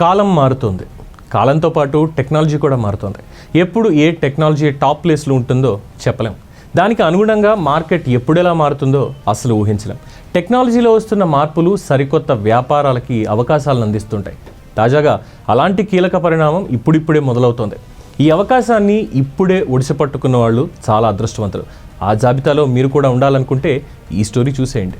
కాలం మారుతుంది. కాలంతో పాటు టెక్నాలజీ కూడా మారుతుంది. ఎప్పుడు ఏ టెక్నాలజీ టాప్ ప్లేస్లో ఉంటుందో చెప్పలేం. దానికి అనుగుణంగా మార్కెట్ ఎప్పుడెలా మారుతుందో అసలు ఊహించలేం. టెక్నాలజీలో వస్తున్న మార్పులు సరికొత్త వ్యాపారాలకి అవకాశాలను అందిస్తుంటాయి. తాజాగా అలాంటి కీలక పరిణామం ఇప్పుడిప్పుడే మొదలవుతోంది. ఈ అవకాశాన్ని ఇప్పుడే ఒడిసిపట్టుకున్న వాళ్ళు చాలా అదృష్టవంతులు. ఆ జాబితాలో మీరు కూడా ఉండాలనుకుంటే ఈ స్టోరీ చూసేయండి.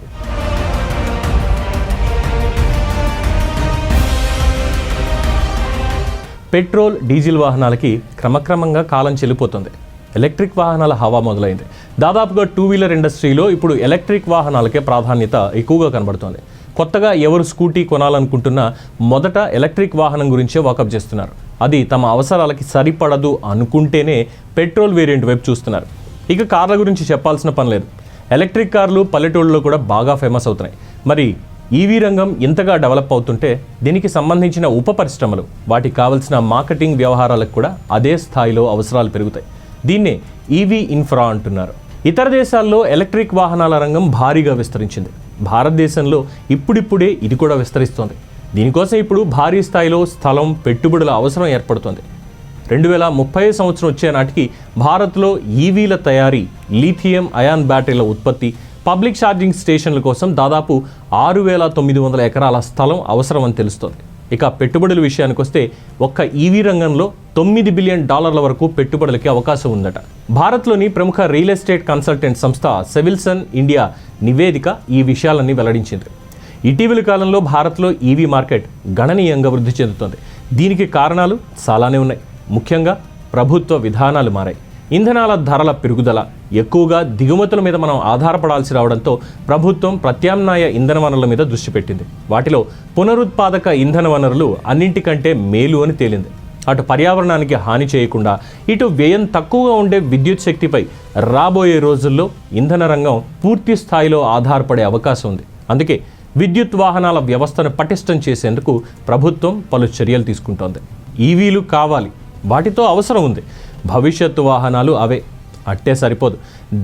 పెట్రోల్ డీజిల్ వాహనాలకి క్రమక్రమంగా కాలం చెల్లిపోతుంది. ఎలక్ట్రిక్ వాహనాల హవా మొదలైంది. దాదాపుగా టూ వీలర్ ఇండస్ట్రీలో ఇప్పుడు ఎలక్ట్రిక్ వాహనాలకే ప్రాధాన్యత ఎక్కువగా కనబడుతోంది. కొత్తగా ఎవరు స్కూటీ కొనాలనుకుంటున్నా మొదట ఎలక్ట్రిక్ వాహనం గురించే వాకప్ చేస్తున్నారు. అది తమ అవసరాలకి సరిపడదు అనుకుంటేనే పెట్రోల్ వేరియంట్ వైపు చూస్తున్నారు. ఇక కార్ల గురించి చెప్పాల్సిన పని లేదు. ఎలక్ట్రిక్ కార్లు పల్లెటూళ్ళలో కూడా బాగా ఫేమస్ అవుతున్నాయి. మరి ఈవీ రంగం ఇంతగా డెవలప్ అవుతుంటే దీనికి సంబంధించిన ఉప పరిశ్రమలు వాటికి కావలసిన మార్కెటింగ్ వ్యవహారాలకు కూడా అదే స్థాయిలో అవసరాలు పెరుగుతాయి. దీన్నే ఈవీ ఇన్ఫ్రా అంటున్నారు. ఇతర దేశాల్లో ఎలక్ట్రిక్ వాహనాల రంగం భారీగా విస్తరించింది. భారతదేశంలో ఇప్పుడిప్పుడే ఇది కూడా విస్తరిస్తోంది. దీనికోసం ఇప్పుడు భారీ స్థాయిలో స్థలం పెట్టుబడుల అవసరం ఏర్పడుతోంది. రెండు వేల ముప్పై సంవత్సరం వచ్చే నాటికి భారత్లో ఈవీల తయారీ లీథియం అయాన్ బ్యాటరీల ఉత్పత్తి పబ్లిక్ ఛార్జింగ్ స్టేషన్ల కోసం దాదాపు ఆరు వేల తొమ్మిది వందల ఎకరాల స్థలం అవసరమని తెలుస్తోంది. ఇక పెట్టుబడుల విషయానికి వస్తే ఒక్క ఈవీ రంగంలో తొమ్మిది బిలియన్ డాలర్ల వరకు పెట్టుబడులకి అవకాశం ఉందట. భారత్లోని ప్రముఖ రియల్ ఎస్టేట్ కన్సల్టెంట్ సంస్థ సెవిల్సన్ ఇండియా నివేదిక ఈ విషయాలన్నీ వెల్లడించింది. ఇటీవలి కాలంలో భారత్లో ఈవీ మార్కెట్ గణనీయంగా వృద్ధి చెందుతోంది. దీనికి కారణాలు చాలానే ఉన్నాయి. ముఖ్యంగా ప్రభుత్వ విధానాలు మారాయి. ఇంధనాల ధరల పెరుగుదల ఎక్కువగా దిగుమతుల మీద మనం ఆధారపడాల్సి రావడంతో ప్రభుత్వం ప్రత్యామ్నాయ ఇంధన వనరుల మీద దృష్టి పెట్టింది. వాటిలో పునరుత్పాదక ఇంధన వనరులు అన్నింటికంటే మేలు అని తేలింది. అటు పర్యావరణానికి హాని చేయకుండా ఇటు వ్యయం తక్కువగా ఉండే విద్యుత్ శక్తిపై రాబోయే రోజుల్లో ఇంధన రంగం పూర్తి స్థాయిలో ఆధారపడే అవకాశం ఉంది. అందుకే విద్యుత్ వాహనాల వ్యవస్థను పటిష్టం చేసేందుకు ప్రభుత్వం పలు చర్యలు తీసుకుంటోంది. ఈవీలు కావాలి. వాటితో అవసరం ఉంది. భవిష్యత్తు వాహనాలు అవే. అట్టే సరిపోదు.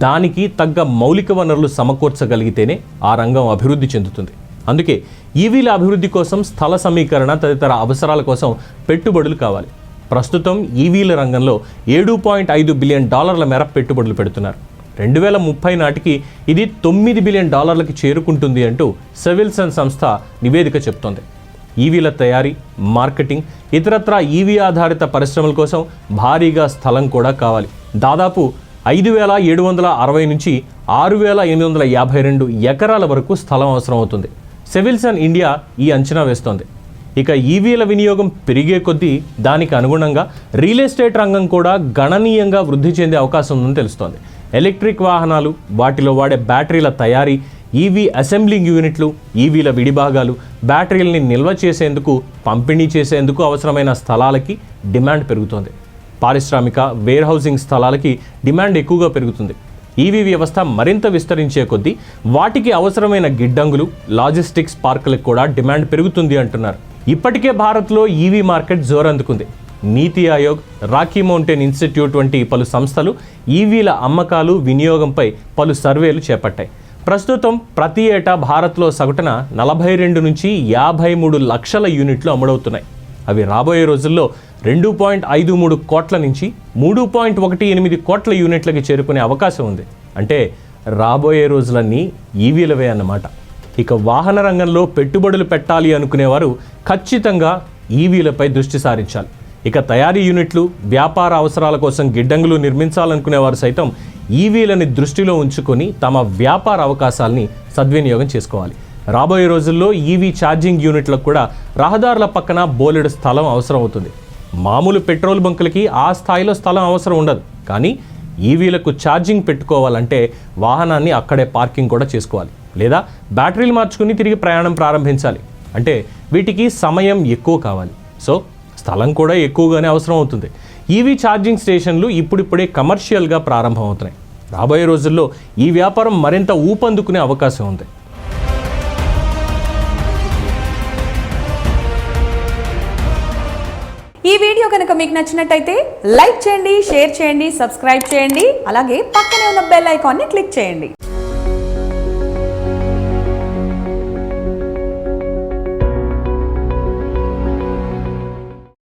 దానికి తగ్గ మౌలిక వనరులు సమకూర్చగలిగితేనే ఆ రంగం అభివృద్ధి చెందుతుంది. అందుకే ఈవీల అభివృద్ధి కోసం స్థల సమీకరణ తదితర అవసరాల కోసం పెట్టుబడులు కావాలి. ప్రస్తుతం ఈవీల రంగంలో ఏడు పాయింట్ ఐదు బిలియన్ డాలర్ల మేర పెట్టుబడులు పెడుతున్నారు. రెండు వేల ముప్పై నాటికి ఇది తొమ్మిది బిలియన్ డాలర్లకి చేరుకుంటుంది అంటూ సెవిల్సన్ సంస్థ నివేదిక చెప్తోంది. ఈవీల తయారీ మార్కెటింగ్ ఇతరత్రా ఈవీ ఆధారిత పరిశ్రమల కోసం భారీగా స్థలం కూడా కావాలి. దాదాపు ఐదు వేల ఏడు వందల అరవై నుంచి ఆరు వేల ఎనిమిది వందల యాభై రెండు ఎకరాల వరకు స్థలం అవసరం అవుతుంది. సెవిల్సన్ ఇండియా ఈ అంచనా వేస్తోంది. ఇక ఈవీల వినియోగం పెరిగే కొద్దీ దానికి అనుగుణంగా రియల్ ఎస్టేట్ రంగం కూడా గణనీయంగా వృద్ధి చెందే అవకాశం ఉందని తెలుస్తోంది. ఎలక్ట్రిక్ వాహనాలు వాటిలో వాడే బ్యాటరీల తయారీ ఈవీ అసెంబ్లింగ్ యూనిట్లు ఈవీల విడిభాగాలు బ్యాటరీలని నిల్వ చేసేందుకు పంపిణీ చేసేందుకు అవసరమైన స్థలాలకి డిమాండ్ పెరుగుతోంది. పారిశ్రామిక వేర్ హౌసింగ్ స్థలాలకి డిమాండ్ ఎక్కువగా పెరుగుతుంది. ఈవీ వ్యవస్థ మరింత విస్తరించే కొద్దీ వాటికి అవసరమైన గిడ్డంగులు లాజిస్టిక్స్ పార్కులకు కూడా డిమాండ్ పెరుగుతుంది అంటున్నారు. ఇప్పటికే భారత్లో ఈవీ మార్కెట్ జోరందుకుంది. నీతి ఆయోగ్ రాకీ మౌంటైన్ ఇన్స్టిట్యూట్ వంటి పలు సంస్థలు ఈవీల అమ్మకాలు వినియోగంపై పలు సర్వేలు చేపట్టాయి. ప్రస్తుతం ప్రతి ఏటా భారత్లో సగటున నలభై రెండు నుంచి యాభై మూడు లక్షల యూనిట్లు అమ్ముడవుతున్నాయి. అవి రాబోయే రోజుల్లో రెండు పాయింట్ ఐదు మూడు కోట్ల నుంచి మూడు పాయింట్ ఒకటి ఎనిమిది కోట్ల యూనిట్లకి చేరుకునే అవకాశం ఉంది. అంటే రాబోయే రోజులన్నీ ఈవీలవే అన్నమాట. ఇక వాహన రంగంలో పెట్టుబడులు పెట్టాలి అనుకునేవారు ఖచ్చితంగా ఈవీలపై దృష్టి సారించాలి. ఇక తయారీ యూనిట్లు వ్యాపార అవసరాల కోసం గిడ్డంగులు నిర్మించాలనుకునేవారు సైతం ఈవీలని దృష్టిలో ఉంచుకొని తమ వ్యాపార అవకాశాలని సద్వినియోగం చేసుకోవాలి. రాబోయే రోజుల్లో ఈవీ ఛార్జింగ్ యూనిట్లకు కూడా రహదారుల పక్కన బోలెడు స్థలం అవసరం అవుతుంది. మామూలు పెట్రోల్ బంకులకి ఆ స్థాయిలో స్థలం అవసరం ఉండదు. కానీ ఈవీలకు ఛార్జింగ్ పెట్టుకోవాలంటే వాహనాన్ని అక్కడే పార్కింగ్ కూడా చేసుకోవాలి. లేదా బ్యాటరీలు మార్చుకుని తిరిగి ప్రయాణం ప్రారంభించాలి. అంటే వీటికి సమయం ఎక్కువ కావాలి. సో స్థలం కూడా ఎక్కువగానే అవసరం అవుతుంది. ఈవీ ఛార్జింగ్ స్టేషన్లు ఇప్పుడిప్పుడే కమర్షియల్గా ప్రారంభం అవుతున్నాయి రాబోయే రోజుల్లో ఈ వ్యాపారం మరింత ఊపందుకునే అవకాశం ఉంది. ఈ వీడియో కనుక మీకు నచ్చినట్టయితే లైక్ చేయండి షేర్ చేయండి సబ్స్క్రైబ్ చేయండి అలాగే పక్కనే ఉన్న బెల్ ఐకాన్ని క్లిక్ చేయండి.